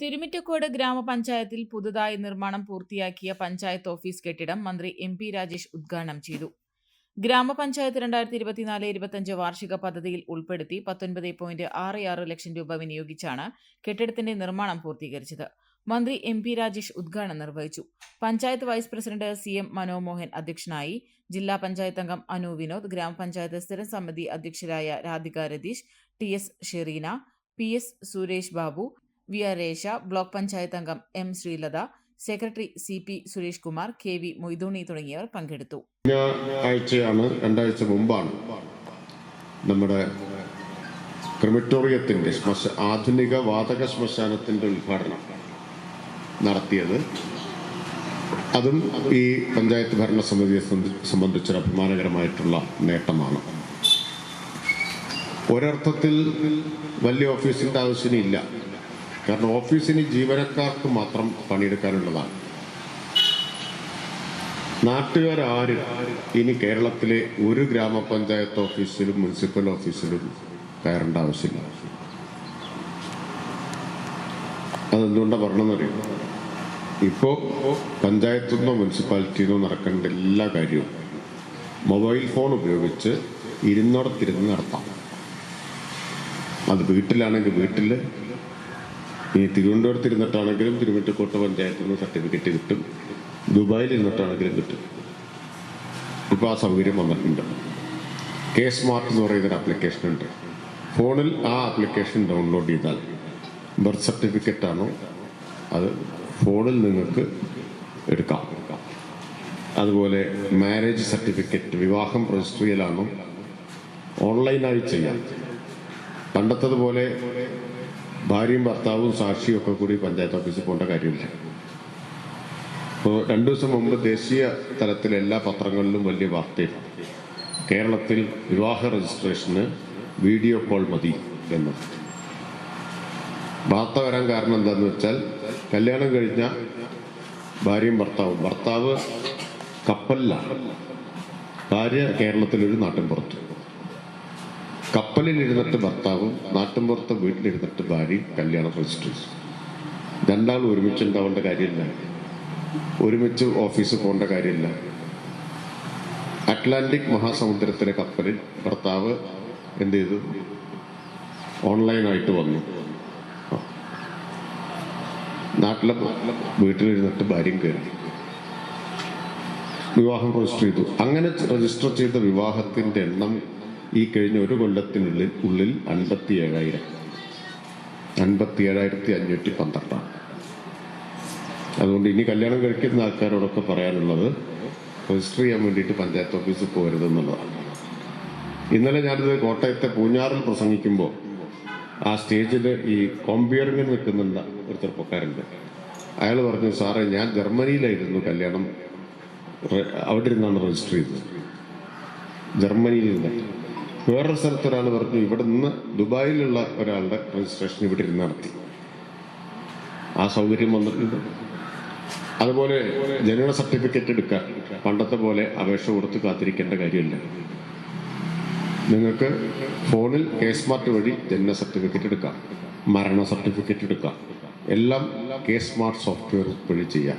തിരുമിറ്റക്കോട് ഗ്രാമപഞ്ചായത്തിൽ പുതുതായി നിർമ്മാണം പൂർത്തിയാക്കിയ പഞ്ചായത്ത് ഓഫീസ് കെട്ടിടം മന്ത്രി എം പി രാജേഷ് ഉദ്ഘാടനം ചെയ്തു. ഗ്രാമപഞ്ചായത്ത് രണ്ടായിരത്തി ഇരുപത്തിനാല് ഇരുപത്തഞ്ച് വാർഷിക പദ്ധതിയിൽ ഉൾപ്പെടുത്തി പത്തൊൻപത് പോയിന്റ് ആറ് ആറ് ലക്ഷം രൂപ വിനിയോഗിച്ചാണ് കെട്ടിടത്തിന്റെ നിർമ്മാണം പൂർത്തീകരിച്ചത്. മന്ത്രി എം പി രാജേഷ് ഉദ്ഘാടനം നിർവഹിച്ചു. Panchayat vice president C M Manomohan അധ്യക്ഷനായി ജില്ലാ പഞ്ചായത്ത് അംഗം അനു വിനോദ് ഗ്രാമപഞ്ചായത്ത് സ്ഥിരം സമിതി അധ്യക്ഷരായ Radhika Ratheesh T S Shereena P S Suresh Babu V R Resha block panchayat അംഗം M Sreelatha secretary C P Suresh Kumar K V Moythooni തുടങ്ങിയവർ പങ്കെടുത്തു. ആഴ്ചയാണ് രണ്ടാഴ്ച മുമ്പാണ് നമ്മുടെ ക്രിമിറ്റോറിയത്തിന്റെ ശ്മശ ആധുനിക വാതക ശ്മശാനത്തിന്റെ ഉദ്ഘാടനം നടത്തിയത്. അതും ഈ പഞ്ചായത്ത് ഭരണസമിതിയെ സംബന്ധി- സംബന്ധിച്ചൊരു അഭിമാനകരമായിട്ടുള്ള നേട്ടമാണ്. ഒരർത്ഥത്തിൽ വലിയ ഓഫീസിന്റെ ആവശ്യമില്ല. കാരണം ഓഫീസിന് ജീവനക്കാർക്ക് മാത്രം പണിയെടുക്കാനുള്ളതാണ്. നാട്ടുകാരും ഇനി കേരളത്തിലെ ഒരു ഗ്രാമപഞ്ചായത്ത് ഓഫീസിലും മുനിസിപ്പൽ ഓഫീസിലും കയറേണ്ട ആവശ്യമില്ല. അതെന്തുകൊണ്ടാണ് പറഞ്ഞതെന്നറിയാം ഇപ്പോൾ പഞ്ചായത്തു നിന്നോ മുനിസിപ്പാലിറ്റിയിൽ നിന്നോ നടക്കേണ്ട എല്ലാ കാര്യവും മൊബൈൽ ഫോൺ ഉപയോഗിച്ച് ഇരുന്നോടത്തിരുന്ന് നടത്താം. അത് വീട്ടിലാണെങ്കിൽ വീട്ടിൽ ഇനി തിരുവനന്തപുരത്ത് ഇരുന്നിട്ടാണെങ്കിലും തിരുവനന്തപുരത്ത് പഞ്ചായത്തിൽ നിന്ന് സർട്ടിഫിക്കറ്റ് കിട്ടും. ദുബായിൽ ഇരുന്നിട്ടാണെങ്കിലും കിട്ടും. ഇപ്പോൾ ആ സൗകര്യം വന്നിട്ടുണ്ട്. കെ സ്മാർട്ട് എന്ന് പറയുന്നൊരു ആപ്ലിക്കേഷൻ ഉണ്ട്. ഫോണിൽ ആ ആപ്ലിക്കേഷൻ ഡൗൺലോഡ് ചെയ്താൽ ബർത്ത് സർട്ടിഫിക്കറ്റ് ആണോ? അത് ഫോണിൽ നിങ്ങൾക്ക് എടുക്കാം. അതുപോലെ മാരേജ് സർട്ടിഫിക്കറ്റ് വിവാഹം രജിസ്റ്റർ ചെയ്യലാണോ ഓൺലൈനായി ചെയ്യാം. പണ്ടത്തതുപോലെ ഭാര്യയും ഭർത്താവും സാക്ഷിയും ഒക്കെ കൂടി പഞ്ചായത്ത് ഓഫീസിൽ പോകേണ്ട കാര്യമില്ല. ഇപ്പോൾ രണ്ടു ദിവസം മുമ്പ് ദേശീയ തലത്തിൽ എല്ലാ പത്രങ്ങളിലും വലിയ വാർത്തയും കേരളത്തിൽ വിവാഹ രജിസ്ട്രേഷന് വീഡിയോ കോൾ മതി എന്ന്. വാർത്ത വരാൻ കാരണം എന്താണെന്ന് വെച്ചാൽ കല്യാണം കഴിഞ്ഞ ഭാര്യയും ഭർത്താവും. ഭർത്താവ് കപ്പലിലാണ്. ഭാര്യ കേരളത്തിലൊരു നാട്ടിൻ പുറത്ത്. കപ്പലിൽ ഇരുന്നിട്ട് ഭർത്താവും നാട്ടിൻപുറത്ത് വീട്ടിലിരുന്നിട്ട് ഭാര്യയും കല്യാണം രജിസ്റ്റർ ചെയ്തു രണ്ടാളും ഒരുമിച്ച് ഉണ്ടാവേണ്ട കാര്യമില്ല. ഒരുമിച്ച് ഓഫീസിൽ പോകേണ്ട കാര്യമില്ല. അറ്റ്ലാന്റിക് മഹാസമുദ്രത്തിലെ കപ്പലിൽ ഭർത്താവ് എന്ത് ചെയ്തു? ഓൺലൈനായിട്ട് വന്നു. നാട്ടിലെ വീട്ടിലിരുന്നിട്ട് ഭാര്യയും കയറി. വിവാഹം രജിസ്റ്റർ ചെയ്തു. അങ്ങനെ രജിസ്റ്റർ ചെയ്ത വിവാഹത്തിന്റെ എണ്ണം ഈ കഴിഞ്ഞ ഒരു കൊല്ലത്തിനുള്ളിൽ ഉള്ളിൽ അൻപത്തി ഏഴായിരം അൻപത്തി ഏഴായിരത്തി അഞ്ഞൂറ്റി പന്ത്രണ്ടാണ് അതുകൊണ്ട് ഇനി കല്യാണം കഴിക്കുന്ന ആൾക്കാരോടൊക്കെ പറയാനുള്ളത് രജിസ്റ്റർ ചെയ്യാൻ വേണ്ടിയിട്ട് പഞ്ചായത്ത് ഓഫീസിൽ പോകരുതെന്നുള്ളതാണ് ഇന്നലെ ഞാനിത് കോട്ടയത്തെ പൂഞ്ഞാറിൽ പ്രസംഗിക്കുമ്പോൾ ആ സ്റ്റേജിൽ ഈ കോമ്പിയറിങ്ങിൽ നിൽക്കുന്നുണ്ട് ഒരു ചെറുപ്പക്കാരുണ്ട് അയാൾ പറഞ്ഞു സാറേ ഞാൻ ജർമ്മനിയിലായിരുന്നു കല്യാണം അവിടെ ഇരുന്നാണ് രജിസ്റ്റർ ചെയ്തത്. ജർമ്മനിയിൽ നിന്നിട്ട് വേറൊരു സ്ഥലത്ത് ഒരാൾ പറഞ്ഞു ഇവിടെ നിന്ന് ദുബായിലുള്ള ഒരാളുടെ രജിസ്ട്രേഷൻ ഇവിടെ ഇരുന്ന് നടത്തി. ആ സൗകര്യം വന്നിട്ടുണ്ട്. അതുപോലെ ജനന സർട്ടിഫിക്കറ്റ് എടുക്കാൻ പണ്ടത്തെ പോലെ അപേക്ഷ കൊടുത്ത് കാത്തിരിക്കേണ്ട കാര്യമില്ല. നിങ്ങൾക്ക് ഫോണിൽ കെ സ്മാർട്ട് വഴി ജനന സർട്ടിഫിക്കറ്റ് എടുക്കാം. മരണ സർട്ടിഫിക്കറ്റ് എടുക്കാം. എല്ലാം കെ സ്മാർട്ട് സോഫ്റ്റ്വെയർ വഴി ചെയ്യാം.